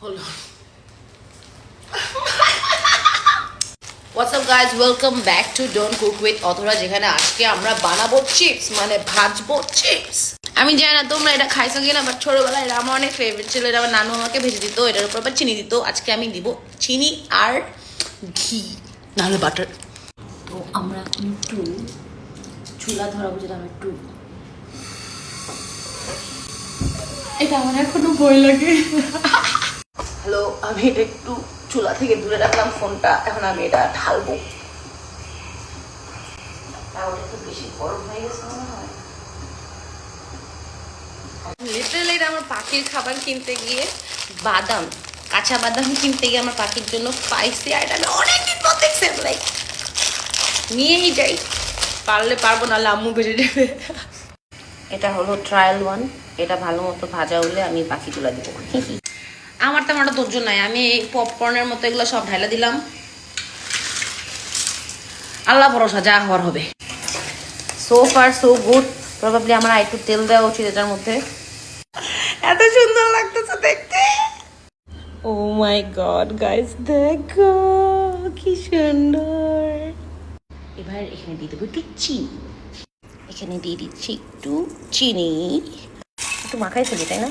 Hold on. What's up, guys? Welcome back to Don't Cook with অথরা যেখানে আজকে আমরা বানাবো চিপস মানে ভাজবো চিপস আমি জানি না তোমরা এটা খাইছো কিনা বাট ছোটবেলায় এটা আমার অনেক ফেভারিট ছিল। এটা আমার নানু আমাকে ভেজে দিত, এটার উপর আবার চিনি দিত। আজকে আমি দিব চিনি আর ঘি, নাহলে বাটার তো আমরা একটু চুলা ধরাবো যেটা আমরা একটু। এটা আমার এখনও ভয় লাগে। হ্যালো আমি এটা একটু চুলা থেকে দূরে রাখলাম, ফোনটা এখন আমি এটা ঢালবো। তাও এটা তো বেশি গরম হয়ে আমার পাখির খাবার কিনতে গিয়ে বাদাম, কাঁচা বাদাম কিনতে গিয়ে আমার পাখির জন্য পাইছি আর এটা আমি অনেকদিন পর দেখছি লাইক নিয়েই যাই। পারলে পারব না আম্মু বেড়ে যাবে। এটা হলো ট্রায়াল ওয়ান এটা ভালো মতো ভাজা হলে আমি তুলে দিব। আমার তেমন একটা ধৈর্য নাই। আমি এই পপকর্নের মতো এগুলো সব ঢাইলা দিলাম। আল্লাহ ভরসা, যা হওয়ার হবে। So far so good probably আমার একটু তেল দেওয়া উচিত এটার মধ্যে। এত সুন্দর লাগতেছে দেখতে। ও মাই গড গাইস দেখো, কি সুন্দর। এবার এখানে দিয়ে দেবো একটু চিনি। এখানে দিয়ে দিচ্ছি একটু চিনি। একটু মাখাই ফেলি, তাই না?